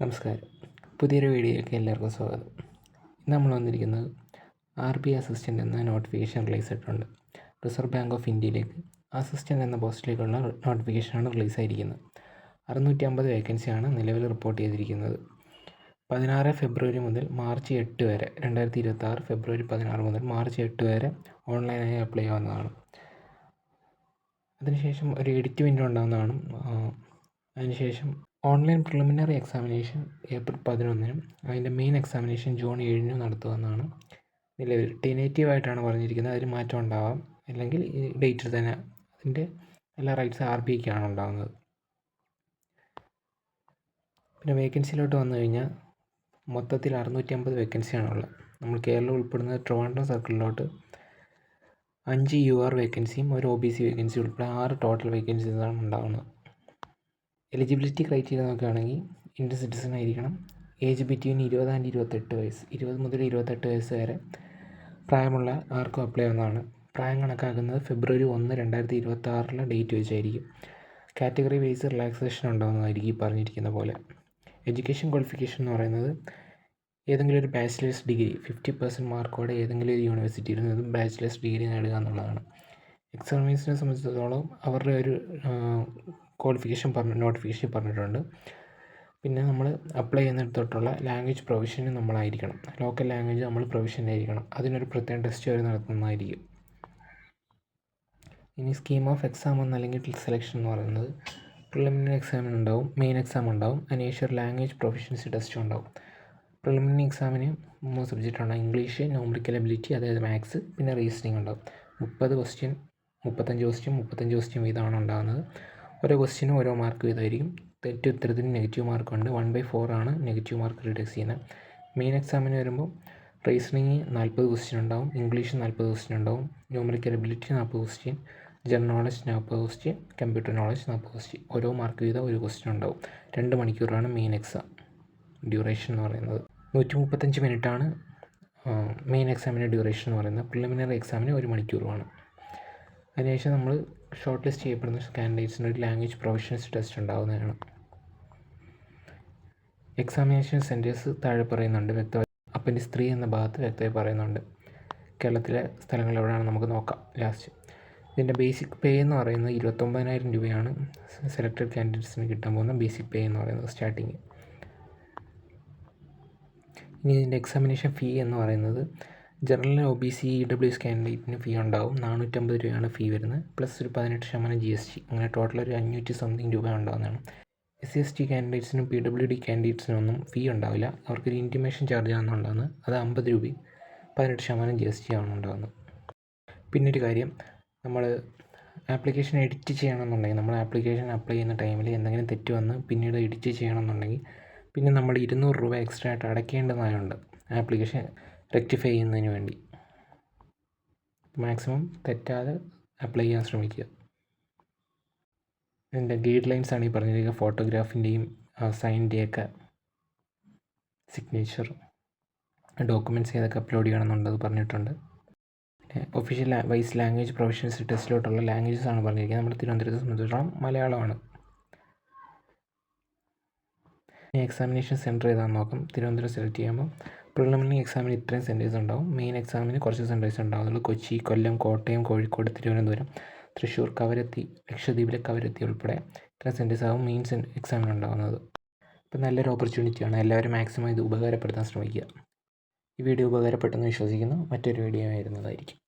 നമസ്കാരം. പുതിയൊരു വീഡിയോയിലേക്ക് എല്ലാവർക്കും സ്വാഗതം. നമ്മൾ വന്നിരിക്കുന്നത് ആർ ബി അസിസ്റ്റന്റ് എന്ന നോട്ടിഫിക്കേഷൻ റിലീസ് ആയിട്ടുണ്ട്. റിസർവ് ബാങ്ക് ഓഫ് ഇന്ത്യയിലേക്ക് അസിസ്റ്റന്റ് എന്ന പോസ്റ്റിലേക്കുള്ള നോട്ടിഫിക്കേഷനാണ് റിലീസ് ആയിരിക്കുന്നത്. അറുന്നൂറ്റി അമ്പത് വേക്കൻസിയാണ് നിലവിൽ റിപ്പോർട്ട് ചെയ്തിരിക്കുന്നത്. പതിനാറ് ഫെബ്രുവരി മുതൽ മാർച്ച് എട്ട് വരെ രണ്ടായിരത്തി ഇരുപത്തി ഫെബ്രുവരി പതിനാറ് മുതൽ മാർച്ച് എട്ട് വരെ ഓൺലൈനായി അപ്ലൈ ചെയ്യാവുന്നതാണ് അതിനുശേഷം ഒരു എഡിറ്റ് വിൻഡോ ഉണ്ടാകുന്നതാണ് അതിനുശേഷം ഓൺലൈൻ പ്രിലിമിനറി എക്സാമിനേഷൻ ഏപ്രിൽ പതിനൊന്നിനും അതിന്റെ മെയിൻ എക്സാമിനേഷൻ ജൂൺ ഏഴിനും നടത്തുമെന്നാണ് നിലവിൽ. ടെനേറ്റീവ് ആയിട്ടാണ് പറഞ്ഞിരിക്കുന്നത്. അതിൽ മാറ്റം ഉണ്ടാവാം. അല്ലെങ്കിൽ ഈ ഡേറ്റിൽ തന്നെ അതിന്റെ എല്ലാ റൈറ്റ്സ് ആർ ബി ഐക്കാണ് ഉണ്ടാകുന്നത് പിന്നെ വേക്കൻസിയിലോട്ട് വന്നു കഴിഞ്ഞാൽ മൊത്തത്തിൽ അറുന്നൂറ്റി അമ്പത് വേക്കൻസിയാണുള്ളത് നമ്മൾ കേരളം ഉൾപ്പെടുന്ന ട്രിവാൻഡ്രം സർക്കിളിലോട്ട് അഞ്ച് യു ആർ വേക്കൻസിയും ഒരു ഒ ബി സി വേക്കൻസി ഉൾപ്പെടെ ആറ് ടോട്ടൽ വേക്കൻസീസാണ് ഉണ്ടാകുന്നത് എലിജിബിലിറ്റി ക്രൈറ്റീരിയ നോക്കുകയാണെങ്കിൽ ഇന്ത്യൻ സിറ്റിസൺ ആയിരിക്കണം. ഏജ് ബിറ്റ്വീൻ ഇരുപത് ആൻഡ് ഇരുപത്തെട്ട് വയസ്സ്. ഇരുപത് മുതൽ ഇരുപത്തെട്ട് വയസ്സ് വരെ പ്രായമുള്ള ആർക്കും അപ്ലൈ ചെയ്യുന്നതാണ് പ്രായം കണക്കാക്കുന്നത് ഫെബ്രുവരി ഒന്ന് രണ്ടായിരത്തി ഇരുപത്തി ആറിലെ ഡേറ്റ് വെച്ചായിരിക്കും. കാറ്റഗറി വൈസ് റിലാക്സേഷൻ ഉണ്ടാകുന്നതായിരിക്കും ഈ പറഞ്ഞിരിക്കുന്ന പോലെ. എഡ്യൂക്കേഷൻ ക്വാളിഫിക്കേഷൻ എന്ന് പറയുന്നത് ഏതെങ്കിലും ഒരു ബാച്ചിലേഴ്സ് ഡിഗ്രി ഫിഫ്റ്റി പെർസെന്റ് മാർക്കോടെ ഏതെങ്കിലും ഒരു യൂണിവേഴ്സിറ്റിയിൽ നിന്നും ബാച്ചിലേഴ്സ് ഡിഗ്രി നേടുക എന്നുള്ളതാണ്. എക്സാമിനേഴ്സിനെ സംബന്ധിച്ചിടത്തോളം അവരുടെ ഒരു ക്വാളിഫിക്കേഷൻ പറഞ്ഞ നോട്ടിഫിക്കേഷൻ പറഞ്ഞിട്ടുണ്ട് പിന്നെ നമ്മൾ അപ്ലൈ ചെയ്യുന്നിടത്തോട്ടുള്ള ലാംഗ്വേജ് പ്രൊവിഷൻ നമ്മളായിരിക്കണം. ലോക്കൽ ലാംഗ്വേജ് നമ്മൾ പ്രൊവിഷൻ ആയിരിക്കണം അതിനൊരു പ്രത്യേക ടെസ്റ്റ് അവർ നടത്തുന്നതായിരിക്കും. ഇനി സ്കീം ഓഫ് എക്സാം എന്ന് അല്ലെങ്കിൽ സെലക്ഷൻ എന്ന് പറയുന്നത് പ്രിലിമിനറി എക്സാമിന് ഉണ്ടാവും. മെയിൻ എക്സാം ഉണ്ടാവും. ഒരു ലാംഗ്വേജ് പ്രൊഫഷൻസി ടെസ്റ്റും ഉണ്ടാവും. പ്രിലിമിനറി എക്സാമിന് മൂന്ന് സബ്ജക്റ്റ് ഉണ്ടാവും ഇംഗ്ലീഷ് നോമിക്കൽ എബിലിറ്റി അതായത് മാത്സ് പിന്നെ റീസണിങ് ഉണ്ടാവും. മുപ്പത് ക്വസ്റ്റ്യൻ മുപ്പത്തഞ്ച് ക്വസ്റ്റ്യൻ മുപ്പത്തഞ്ച് ക്വസ്റ്റ്യൻ വീതമാണ് ഉണ്ടാകുന്നത് ഓരോ ക്വസ്റ്റിനും ഓരോ മാർക്ക് വീതമായിരിക്കും തെറ്റ് ഉത്തരത്തിന് നെഗറ്റീവ് മാർക്കുണ്ട് വൺ ബൈ ഫോർ ആണ് നെഗറ്റീവ് മാർക്ക് റിഡ്യൂസ് ചെയ്യുന്നത്. മെയിൻ എക്സാമിന് വരുമ്പോൾ റീസണിങ് നാൽപ്പത് ക്വസ്റ്റ്യൻ ഉണ്ടാവും. ഇംഗ്ലീഷ് നാൽപ്പത് ക്വസ്റ്റ്യൻ ഉണ്ടാവും. ന്യൂമറിക്കൽ എബിലിറ്റി നാൽപ്പത് ക്വസ്റ്റ്യൻ ജനറൽ നോളജ് നാൽപ്പത് ക്വസ്റ്റ്യൻ കമ്പ്യൂട്ടർ നോളജ് നാൽപ്പത് ക്വസ്റ്റ്യൻ ഓരോ മാർക്ക് വീതം ഒരു ക്വസ്റ്റ്യൻ ഉണ്ടാവും. രണ്ട് മണിക്കൂറാണ് മെയിൻ എക്സാം ഡ്യൂറേഷൻ എന്ന് പറയുന്നത്. നൂറ്റി മുപ്പത്തഞ്ച് മിനിറ്റാണ് മെയിൻ എക്സാമിന്റെ ഡ്യൂറേഷൻ എന്ന് പറയുന്നത്. പ്രിലിമിനറി എക്സാമിന് ഒരു മണിക്കൂറുമാണ്. അതിനുശേഷം നമ്മൾ ഷോർട്ട് ലിസ്റ്റ് ചെയ്യപ്പെടുന്ന കാൻഡിഡേറ്റ്സിന്റെ ഒരു ലാംഗ്വേജ് പ്രൊഫഷൻസ് ടെസ്റ്റ് ഉണ്ടാകുന്നതാണ് എക്സാമിനേഷൻ സെന്റേഴ്സ് താഴെ പറയുന്നുണ്ട് വ്യക്തമായി അപ്പൻഡിക്സ് സ്ത്രീ എന്ന ഭാഗത്ത് വ്യക്തമായി പറയുന്നുണ്ട്. കേരളത്തിലെ സ്ഥലങ്ങൾ എവിടെയാണെന്ന് നമുക്ക് നോക്കാം. ലാസ്റ്റ് ഇതിന്റെ ബേസിക് പേ എന്ന് പറയുന്നത് ഇരുപത്തൊമ്പതിനായിരം രൂപയാണ്. സെലക്ടഡ് കാൻഡിഡേറ്റ്സിന് കിട്ടാൻ പോകുന്ന ബേസിക് പേ എന്ന് പറയുന്നത് സ്റ്റാർട്ടിങ് ഇനി ഇതിന്റെ എക്സാമിനേഷൻ ഫീ എന്ന് പറയുന്നത് general O B C E W S കാൻഡിഡേറ്റിന് fee ഉണ്ടാവും. നാനൂറ്റമ്പത് രൂപയാണ് ഫീ വരുന്നത്. പ്ലസ് ഒരു പതിനെട്ട് ശതമാനം ജി എസ് ടി അങ്ങനെ ടോട്ടൽ ഒരു അഞ്ഞൂറ്റി സംതിങ് രൂപ ഉണ്ടാകുന്നതാണ് എസ് സി എസ് ടി കാൻഡിഡേറ്റ്സിനും പി ഡബ്ല്യു ഡി കാൻഡിഡേറ്റ്സിനും ഒന്നും ഫീ ഉണ്ടാവില്ല. അവർക്കൊരു ഇന്റിമേഷൻ ചാർജ് ആണ് ഉണ്ടാകുന്നത് അത് അമ്പത് രൂപയും പതിനെട്ട് ശതമാനം ജി എസ് ടി ആണ് ഉണ്ടാകുന്നത് പിന്നെ ഒരു കാര്യം നമ്മൾ ആപ്ലിക്കേഷൻ എഡിറ്റ് ചെയ്യണമെന്നുണ്ടെങ്കിൽ നമ്മൾ ആപ്ലിക്കേഷൻ അപ്ലൈ ചെയ്യുന്ന ടൈമിൽ എന്തെങ്കിലും തെറ്റ് വന്ന് പിന്നീട് എഡിറ്റ് ചെയ്യണമെന്നുണ്ടെങ്കിൽ പിന്നെ നമ്മൾ ഇരുന്നൂറ് രൂപ എക്സ്ട്രാ ആയിട്ട് അടയ്ക്കേണ്ടതായുണ്ട്. ആപ്ലിക്കേഷൻ റെക്ടിഫൈ ചെയ്യുന്നതിന് വേണ്ടി. മാക്സിമം തെറ്റാതെ അപ്ലൈ ചെയ്യാൻ ശ്രമിക്കുക. ഇതിന്റെ ഗൈഡ് ലൈൻസ് ആണ് ഈ പറഞ്ഞിരിക്കുക ഫോട്ടോഗ്രാഫിന്റെയും സൈനിന്റെയൊക്കെ സിഗ്നേച്ചർ ഡോക്യുമെന്റ്സ് ഏതൊക്കെ അപ്ലോഡ് ചെയ്യണമെന്നുള്ളത് പറഞ്ഞിട്ടുണ്ട്. പിന്നെ ഒഫീഷ്യൽ വൈസ് ലാംഗ്വേജ് പ്രൊഫഷൻസ് ടെസ്റ്റിലോട്ടുള്ള ലാംഗ്വേജസ് ആണ് പറഞ്ഞിരിക്കുന്നത്. നമ്മൾ തിരുവനന്തപുരത്തെ സംബന്ധിച്ചിടത്തോളം മലയാളമാണ്. എക്സാമിനേഷൻ സെന്റർ ഏതാണെന്ന് നോക്കാം. തിരുവനന്തപുരം സെലക്ട് ചെയ്യുമ്പോൾ പ്രിലിമിനറി എക്സാമിന് ഇത്രയും സെന്റേഴ്സ് ഉണ്ടാവും. മെയിൻ എക്സാമിന് കുറച്ച് സെന്റേഴ്സ് ഉണ്ടാവുന്നുള്ളൂ കൊച്ചി കൊല്ലം കോട്ടയം കോഴിക്കോട് തിരുവനന്തപുരം തൃശ്ശൂർ കവരത്തി ലക്ഷദ്വീപിലെ കവരത്തി ഉൾപ്പെടെ ഇത്രയും സെന്റേഴ്സ് ആവും മെയിൻ എക്സാമിന് ഉണ്ടാകുന്നത് അപ്പോൾ നല്ലൊരു ഓപ്പർച്യൂണിറ്റിയാണ് എല്ലാവരും മാക്സിമം ഇത് ഉപകാരപ്പെടുത്താൻ ശ്രമിക്കുക. ഈ വീഡിയോ ഉപകാരപ്പെട്ടെന്ന് വിശ്വസിക്കുന്നു. മറ്റൊരു വീഡിയോ വരുന്നതായിരിക്കും